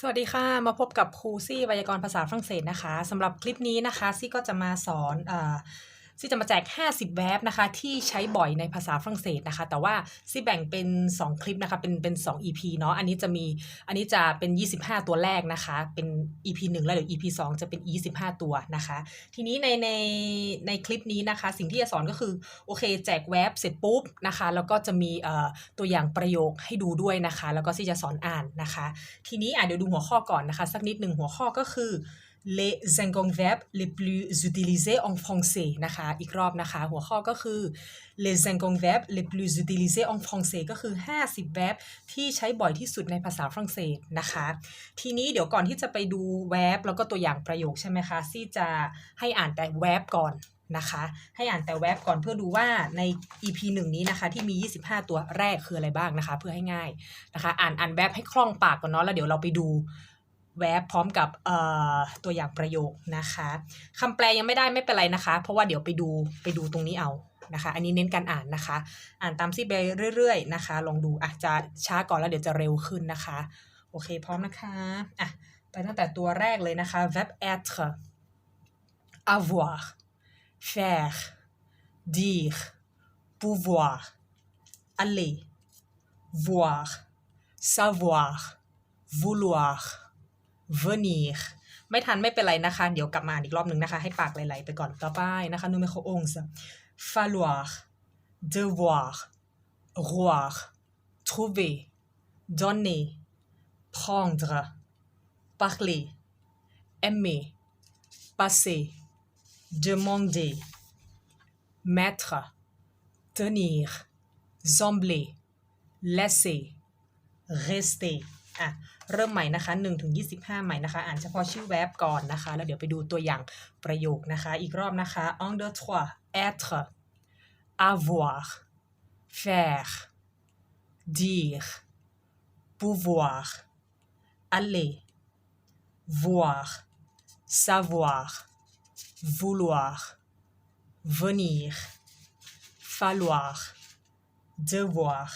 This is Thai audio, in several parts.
สวัสดีค่ะ มาพบกับครูซี่ไวยากรณ์ภาษาฝรั่งเศสนะคะสำหรับคลิปนี้นะคะซี่ก็จะมาสอนเอ่ ซี่จะมาแจก 50 แวบนะคะที่ใช้บ่อยในภาษาฝรั่งเศสนะคะ แต่ว่าซี่แบ่งเป็น 2 คลิปนะคะ เป็นเป็น 2 EP เนาะ อันนี้จะมี อันนี้จะเป็น 25 ตัวแรกนะคะ เป็น EP 1 แล้วเดี๋ยว EP 2 จะเป็น 25 ตัวนะคะ ทีนี้ในในในคลิปนี้นะคะ สิ่งที่จะสอนก็คือ โอเค แจกแว็บเสร็จปุ๊บนะคะ แล้วก็จะมีเอ่อตัวอย่างประโยคให้ดูด้วยนะคะ แล้วก็ที่จะสอนอ่านนะคะ ทีนี้อะเดี๋ยวดูหัวข้อก่อนนะคะ สักนิดหนึ่งหัวข้อก็คือ les inconvénients les plus utilisés en français นะคะ อีกรอบนะคะ หัวข้อก็คือ les inconvénients les plus utilisés en français ก็คือ 50แวบที่ใช้บ่อยที่สุดในภาษาฝรั่งเศสนะคะ ทีนี้เดี๋ยวก่อนที่จะไปดูแวบแล้วก็ตัวอย่างประโยคใช่ไหมคะ ซี่จะให้อ่านแต่แวบก่อนนะคะ ให้อ่านแต่แวบก่อนเพื่อดูว่าใน EP 1 นี้นะคะ ที่มี 25 ตัวแรกคืออะไรบ้างนะคะ เพื่อให้ง่ายนะคะ อ่านอ่านแวบให้คล่องปากก่อนเนาะแล้วเดี๋ยวเราไปดู แวบพร้อมกับตัวอย่างประโยคนะคะคำแปลยังไม่ได้ไม่เป็นไรนะคะ เพราะว่าเดี๋ยวไปดูไปดูตรงนี้เอานะคะ อันนี้เน้นการอ่านนะคะ อ่านตามซี่ไปเรื่อยๆนะคะ ลองดูอะจะช้าก่อนแล้วเดี๋ยวจะเร็วขึ้นนะคะ โอเคพร้อมนะคะอะไปตั้งแต่ตัวแรกเลยนะคะ verb être avoir faire dire pouvoir aller voir savoir vouloir venir ไม่ทันไม่เป็นไรนะคะ เดี๋ยวกลับมาอีกรอบหนึ่งนะคะ ให้ปากไหลๆไปก่อนต่อไปนะคะ numéro 11 falloir devoir voir trouver donner prendre parler aimer passer demander mettre tenir sembler laisser rester อะเริ่มใหม่นะคะ1ถึง25 ใหม่นะคะ อ่านเฉพาะชื่อแวบก่อนนะคะ แล้วเดี๋ยวไปดูตัวอย่างประโยคนะคะ อีกรอบนะคะ un deux trois être avoir faire dire pouvoir aller voir savoir vouloir venir falloir devoir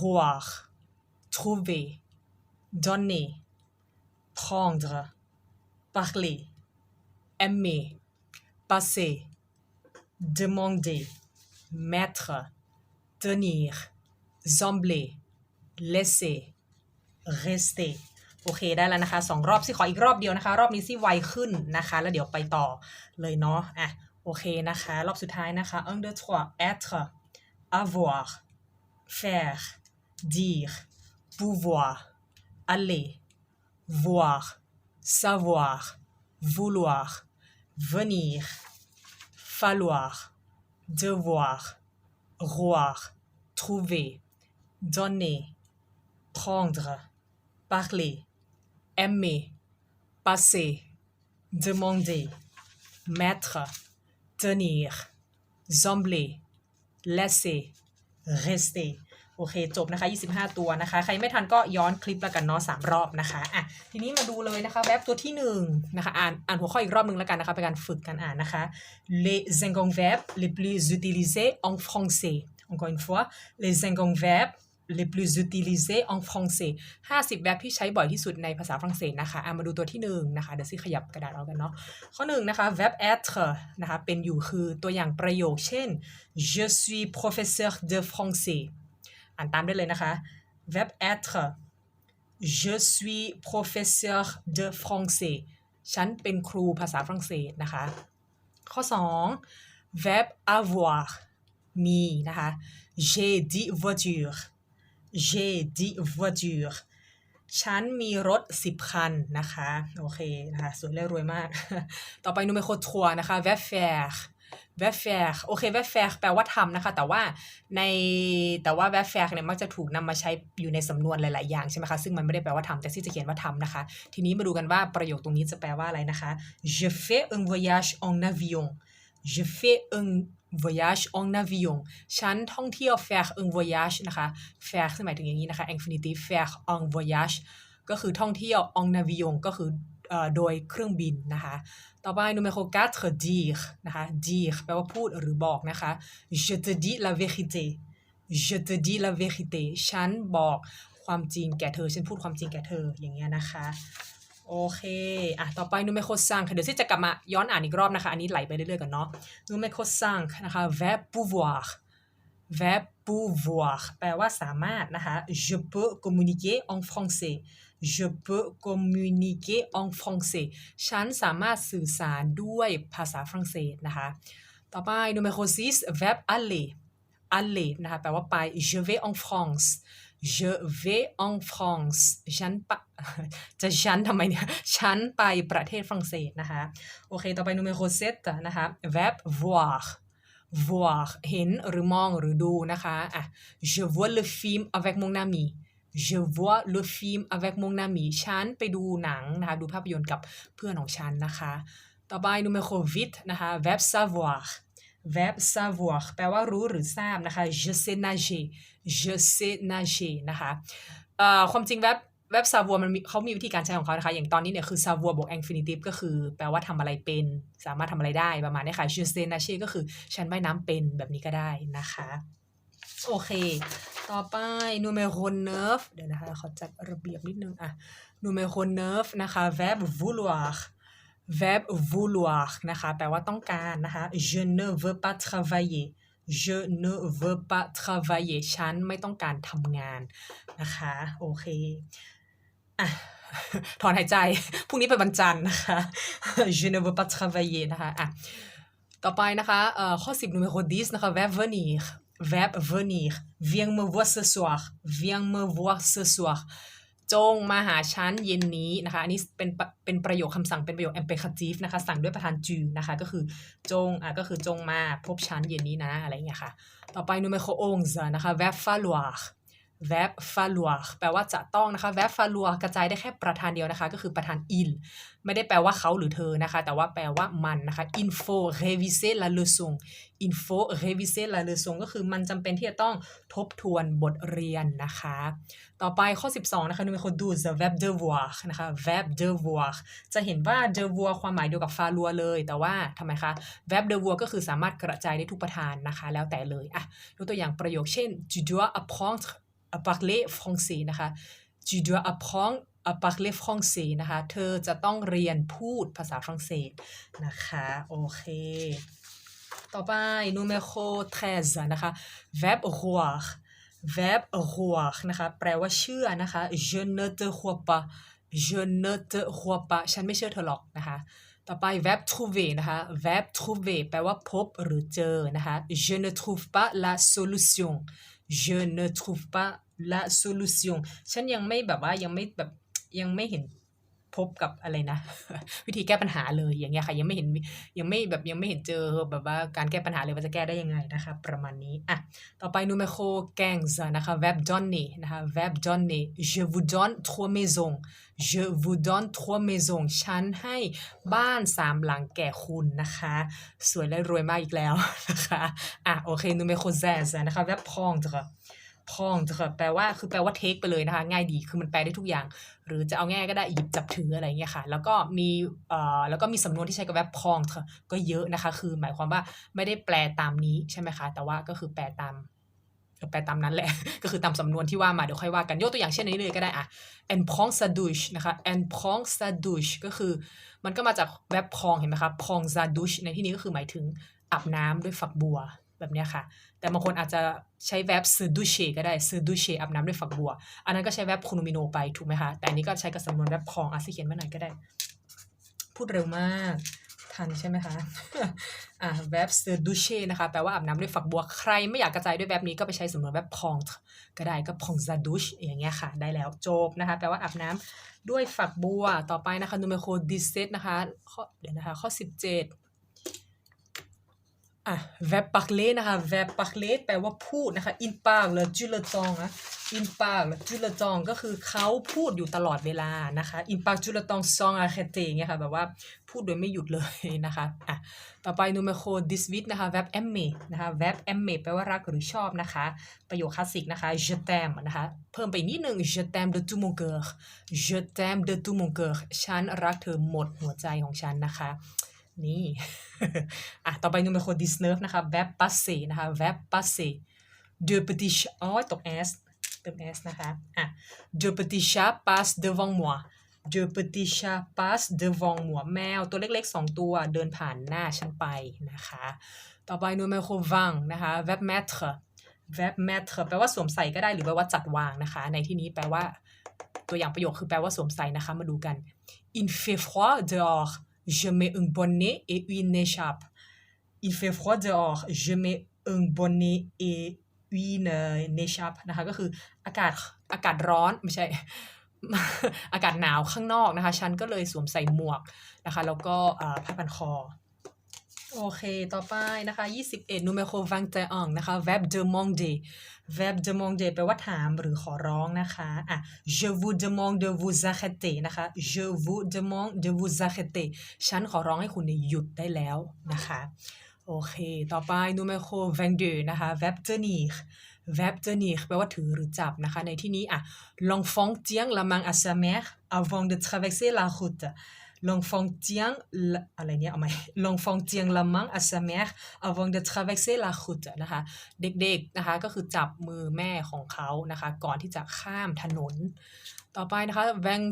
voir trouver donner prendre parler aimer passer demander mettre tenir sembler laisser rester โอเคได้แล้วนะคะสองรอบซี่ขออีกรอบเดียวนะคะ รอบนี้ซี่ไวขึ้นนะคะ แล้วเดี๋ยวไปต่อเลยเนาะอะโอเคนะคะ รอบสุดท้ายนะคะ un deux trois être avoir faire dire pouvoir aller voir savoir vouloir venir falloir devoir voir trouver donner prendre parler aimer passer demander mettre tenir sembler laisser rester. โอเคจบนะคะ 25 ตัวนะคะ ใครไม่ทันก็ย้อนคลิปแล้วกันเนาะ3รอบนะคะอะทีนี้มาดูเลยนะคะแวบตัวที่1นะคะอ่านอ่านหัวข้ออีกรอบหนึงแล้วกันนะคะเป็นการฝึกการอ่านนะคะ les inconvénients les plus utilisés en français encore une fois les inconvénients les plus utilisés en français 50แวบที่ใช้บ่อยที่สุดในภาษาฝรั่งเศสนะคะอะมาดูตัวที่1นะคะ เดี๋ยวซิขยับกระดาษเอากันเนาะ ข้อ1นะคะ verb être นะคะ เป็นอยู่คือตัวอย่างประโยค เช่น je suis professeur de français อ่านตามได้เลยนะคะ verb être je suis professeur de français ฉันเป็นครูภาษาฝรั่งเศสนะคะ ข้อ 2 verb avoir มีนะคะ j'ai dit voiture j'ai dit voiture ฉันมีรถ 10 คันนะคะ โอเคนะคะสวยและรวยมาก ต่อไปนูเมโคทัวนะคะ verb faire verb faire โอเค verb faire แปลว่าทำนะคะ แต่ว่าในแต่ว่า verb faire เนี่ยมักจะถูกนำมาใช้อยู่ในสำนวนหลาย ๆ อย่างใช่ไหมคะ ซึ่งมันไม่ได้แปลว่าทำแต่ที่จะเขียนว่าทำนะคะ ทีนี้มาดูกันว่าประโยคตรงนี้จะแปลว่าอะไรนะคะ je fais un voyage en avion je fais un voyage en avion ฉันท่องเที่ยว faire un voyage นะคะ faire ซึ่งหมายถึงอย่างนี้นะคะ infinitive faire un voyage ก็คือท่องเที่ยว en avion ก็คือ โดยเครื่องบินนะคะ ต่อไป numéro 4 dire นะคะ dire แปลว่าพูดหรือบอกนะคะ je te dis la vérité je te dis la vérité ฉันบอกความจริงแก่เธอ ฉันพูดความจริงแก่เธอ อย่างเงี้ยนะคะ โอเค อะ ต่อไปนูเมโคซังค่ะ เดี๋ยวซี่จะกลับมาย้อนอ่านอีกรอบนะคะ อันนี้ไหลไปเรื่อยๆก่อนเนาะนูเมโคซังนะคะ verb pouvoir verb pouvoir แปลว่าสามารถนะคะ je peux communiquer en français je peux communiquer en français ฉันสามารถสื่อสารด้วยภาษาฝรั่งเศสนะคะ ต่อไป numéro 6 verb aller aller นะคะ แปลว่าไป je vais en France je vais en France ฉันปะจะฉันทำไมเนี่ย ฉันไปประเทศฝรั่งเศสนะคะ โอเค ต่อไป numéro 7นะคะ verb voir voir เห็นหรือมองหรือดูนะคะอะ je vois le film avec mon ami je vois le film avec mon ami ฉันไปดูหนังนะคะ ดูภาพยนตร์กับเพื่อนของฉันนะคะ ต่อไป numéro 8นะคะ verb savoir verb savoir แปลว่ารู้หรือทราบนะคะ je sais nager je sais nager นะคะความจริง verb verb savoir มันมีเขามีวิธีการใช้ของเขานะคะ อย่างตอนนี้เนี่ยคือ savoir บวก infinitive ก็คือ แปลว่าทำอะไรเป็น สามารถทำอะไรได้ประมาณนี้ค่ะ je sais nager ก็คือ ฉันว่ายน้ำเป็นแบบนี้ก็ได้นะคะ โอเค ต่อไป numéro 9เดี๋ยวนะคะขอจัดระเบียบนิดนึงอะ numéro 9นะคะ verb vouloir verb vouloir นะคะแปลว่าต้องการนะคะ je ne veux pas travailler je ne veux pas travailler ฉันไม่ต้องการทำงานนะคะ โอเคอะถอนหายใจ พรุ่งนี้เป็นวันจันทร์นะคะ je ne veux pas travailler นะคะอะต่อไปนะคะเอ่อข้อ10 numéro 10นะคะ verb venir verb venir viens me voir ce soir viens me voir ce soir จงมาหาฉันเย็นนี้นะคะ อันนี้เป็นเป็นประโยคคำสั่งเป็นประโยค imperative นะคะ สั่งด้วยประธานจูนะคะ ก็คือจงอะก็คือจงมาพบฉันเย็นนี้นะอะไรเงี้ยค่ะ ต่อไป numéro 11นะคะ verb falloir verb falloir แปลว่าจะต้องนะคะ verb falloir กระจายได้แค่ประธานเดียวนะคะ ก็คือประธาน il ไม่ได้แปลว่าเขาหรือเธอนะคะ แต่ว่าแปลว่ามันนะคะ il faut réviser la leçon il faut réviser la leçon ก็คือมันจำเป็นที่จะต้องทบทวนบทเรียนนะคะ ต่อไปข้อ 12 นะคะ numéro 12 verb devoir นะคะ verb devoir จะเห็นว่า devoir ความหมายเดียวกับ falloir เลย แต่ว่าทำไมคะ verb devoir ก็คือสามารถกระจายได้ทุกประธานนะคะ แล้วแต่เลยอะยกตัวอย่างประโยคเช่น tu dois apprendre à parler français นะคะ tu dois apprendre à parler français นะคะ เธอจะต้องเรียนพูดภาษาฝรั่งเศสนะคะ โอเค ต่อไป numéro 13 นะคะ verb croire verb croire นะคะ แปลว่าเชื่อนะคะ je ne te crois pas je ne te crois pas ฉันไม่เชื่อเธอหรอกนะคะ ต่อไป verb trouver นะคะ verb trouver แปลว่าพบหรือเจอนะคะ je ne trouve pas la solution je ne trouve pas la solution ฉันยังไม่แบบว่ายังไม่แบบยังไม่เห็น พบกับอะไรนะ วิธีแก้ปัญหาเลยอย่างเงี้ยค่ะ ยังไม่เห็นยังไม่แบบยังไม่เห็นเจอแบบว่าการแก้ปัญหาเลยว่าจะแก้ได้ยังไงนะคะ ประมาณนี้อะต่อไป numéro 15นะคะ verb donne นะคะ verb donne je vous donne trois maisons je vous donne trois maisons ฉันให้บ้านสามหลังแก่คุณนะคะ สวยและรวยมากอีกแล้วนะคะอะโอเค numéro 16นะคะ verb prendre prendre แปลว่าคือแปลว่า take ไปเลยนะคะ ง่ายดีคือมันแปลได้ทุกอย่าง หรือจะเอาง่ายก็ได้หยิบจับถืออะไรเงี้ยค่ะ แล้วก็มีเอ่อแล้วก็มีสำนวนที่ใช้กับ verb prendre ก็เยอะนะคะ คือหมายความว่าไม่ได้แปลตามนี้ใช่ไหมคะ แต่ว่าก็คือแปลตามแปลตามนั้นแหละ ก็คือตามสำนวนที่ว่ามาเดี๋ยวค่อยว่ากันยกตัวอย่างเช่นนี้เลยก็ได้อะ and prend sa douche นะคะ and prend sa douche ก็คือมันก็มาจาก verb prend เห็นไหมคะ prend sa douche ในที่นี้ก็คือหมายถึงอาบน้ำด้วยฝักบัว แบบเนี้ยค่ะ แต่บางคนอาจจะใช้ verb se doucher ก็ได้ se doucher อาบน้ำด้วยฝักบัว อันนั้นก็ใช้ verb pronomino ไปถูกไหมคะ แต่อันนี้ก็ใช้กับสำนวน verb prend อะสิเขียนมาหน่อยก็ได้ พูดเร็วมากทันใช่ไหมคะอ่า verb se doucher นะคะแปลว่าอาบน้ำด้วยฝักบัวใครไม่อยากกระจายด้วยแบบนี้ก็ไปใช้สำนวน verb prendre ก็ได้ก็ prendre sa douche อย่างเงี้ยค่ะ ได้แล้วจบนะคะ แปลว่าอาบน้ำด้วยฝักบัวต่อไปนะคะ numero 17นะคะข้อเดี๋ยวนะคะ ข้อ 17 อะ verb parler นะคะ verb parler แปลว่าพูดนะคะ in parle tout le temps นะ in parle tout le temps ก็คือเขาพูดอยู่ตลอดเวลานะคะ in parle tout le temps sans arrêter เงี้ยค่ะแบบว่าพูดโดยไม่หยุดเลยนะคะอะต่อไป numero 18นะคะ verb aimer นะคะ verb aimer แปลว่ารักหรือชอบนะคะ ประโยคคลาสสิกนะคะ je t'aime นะคะเพิ่มไปอีกนิดนึง je t'aime de tout mon cœur je t'aime de tout mon cœur ฉันรักเธอหมดหัวใจของฉันนะคะ นี่อะต่อไปนูเป็นคนดิสเนิร์ฟนะคะแวบปัสเซนะคะแวบปัสเซเดอปติชอ๋อตกเอสเติมเอสนะคะอะ de petit chat passe devant moi de petit chat passe devant moi แมวตัวเล็กๆสองตัวเดินผ่านหน้าฉันไปนะคะ ต่อไปนูเป็นคนวังนะคะ verb mettre verb mettre แปลว่าสวมใส่ก็ได้หรือแปลว่าจัดวางนะคะ ในที่นี้แปลว่าตัวอย่างประโยคคือแปลว่าสวมใส่นะคะ มาดูกัน In fait froid dehors je mets un bonnet et une écharpe il fait froid dehors je mets un bonnet et une une écharpe นะคะก็คืออากาศอากาศร้อนไม่ใช่ อากาศหนาวข้างนอกนะคะ ฉันก็เลยสวมใส่หมวกนะคะ แล้วก็ผ้าพันคอ โอเค ต่อไปนะคะ21 numéro 21นะคะ verb demander verb demander แปลว่าถามหรือขอร้องนะคะ อะ je vous demande de vous arrêter นะคะ je vous demande de vous arrêter ฉันขอร้องให้คุณหยุดได้แล้วนะคะ โอเค ต่อไป numéro 22นะคะ verb tenir verb tenir แปลว่าถือหรือจับนะคะ ในที่นี้อะ l'enfant tient la main à sa mère avant de traverser la route l'enfant tient la- อะไรเนี่ยเอาไหม l'enfant tient la main à sa mère avant de traverser la route นะคะ เด็กๆนะคะก็คือจับมือแม่ของเขานะคะ ก่อนที่จะข้ามถนน ต่อไปนะคะ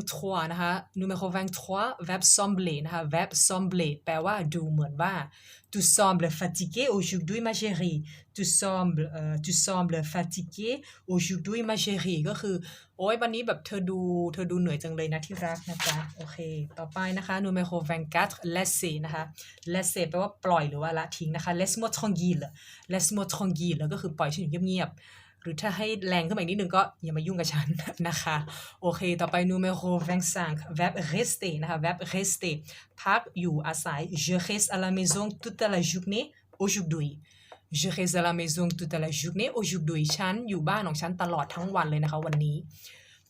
23นะคะ numéro 23 verb sembler นะคะ verb sembler แปลว่าดูเหมือนว่า tu sembles fatigué aujourd'hui ma chérie tu sembles เอ่อ tu sembles fatigué aujourd'hui ma chérie ก็คือ โอ้ยวันนี้แบบเธอดูเธอดูเหนื่อยจังเลยนะที่รักนะจ๊ะ โอเค ต่อไปนะคะ numéro 24 laisser นะคะ laisser แปลว่าปล่อยหรือว่าละทิ้งนะคะ laisse moi tranquille laisse moi tranquille แล้วก็คือปล่อยฉันอยู่เงียบๆ หรือถ้าให้แรงขึ้นมาอีกนิดนึงก็อย่ามายุ่งกับฉันนะคะ โอเค ต่อไป numéro 25 verb rester นะคะ verb rester พักอยู่อาศัย je reste à la maison toute la journée aujourd'hui je reste à la maison toute la journée aujourd'hui ฉันอยู่บ้านของฉันตลอดทั้งวันเลยนะคะวันนี้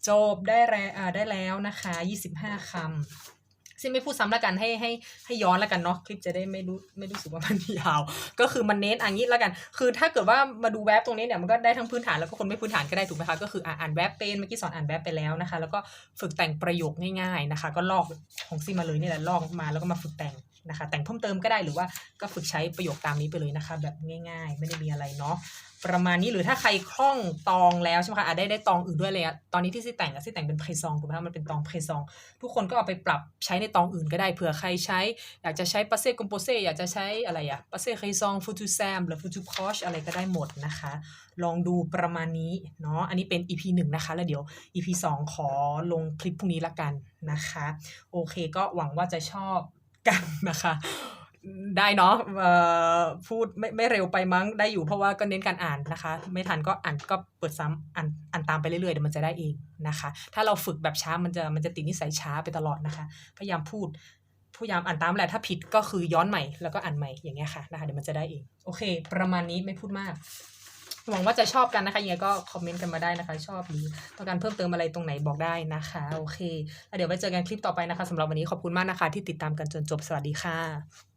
จบได้แล้วได้แล้วนะคะ 25คำ ซึ่งไม่พูดซ้ำล้วกันให้ให้ให้ย้อนล้วกันเนาะคลิปจะได้ไม่รู้ไม่รู้สึกว่ามันยาว ก็คือมันเน้นอันนี้ล้วกัน คือถ้าเกิดว่ามาดูแว็บตรงนี้เนี่ยมันก็ได้ทั้งพื้นฐานแล้วก็คนไม่พื้นฐานก็ได้ถูกไหมคะก็คืออะอ่านแว็บเป็นเมื่อกี้สอนอ่านแว็บไปแล้วนะคะ แล้วก็ฝึกแต่งประโยคง่ายๆนะคะ ก็ลอกของซีมาเลยนี่แหละลอกมาแล้วก็มาฝึกแต่งนะคะ แต่งเพิ่มเติมก็ได้หรือว่าก็ฝึกใช้ประโยคตามนี้ไปเลยนะคะ แบบง่าย ๆ ไม่ได้มีอะไรเนาะ ประมาณนี้หรือถ้าใครคล่องตองแล้วใช่ไหมคะอะได้ได้ตองอื่นด้วยเลยอะตอนนี้ที่ซีแต่งอะซีแต่งเป็นเพรซองถูกไหมคะมันเป็นตองเพรซอง ทุกคนก็เอาไปปรับใช้ในตองอื่นก็ได้เผื่อใครใช้ อยากจะใช้ปาเซ่คอมโพเซ่อยากจะใช้อะไรอะปาเซ่เคซองฟูตูแซมหรือฟูตูพอชอะไรก็ได้หมดนะคะ ลองดูประมาณนี้เนาะอันนี้เป็น EP หนึ่งนะคะแล้วเดี๋ยว EP สองขอลงคลิปพรุ่งนี้ละกันนะคะ โอเคก็หวังว่าจะชอบกันนะคะ ได้เนาะพูดไม่ไม่เร็วไปมั้งได้อยู่เพราะว่าก็เน้นการอ่านนะคะ ไม่ทันก็อ่านก็เปิดซ้ำอ่านอ่านตามไปเรื่อยๆเดี๋ยวมันจะได้เองนะคะ ถ้าเราฝึกแบบช้ามันจะมันจะติดนิสัยช้าไปตลอดนะคะ พยายามพูดพยายามอ่านตามแหละถ้าผิดก็คือย้อนใหม่แล้วก็อ่านใหม่อย่างเงี้ยค่ะนะคะเดี๋ยวมันจะได้เองโอเค ประมาณนี้ไม่พูดมากหวังว่าจะชอบกันนะคะยังไงก็คอมเมนต์กันมาได้นะคะ ชอบหรือต้องการเพิ่มเติมอะไรตรงไหนบอกได้นะคะ โอเคแล้วเดี๋ยวไว้เจอกันคลิปต่อไปนะคะสำหรับวันนี้ขอบคุณมากนะคะ ที่ติดตามกันจนจบสวัสดีค่ะ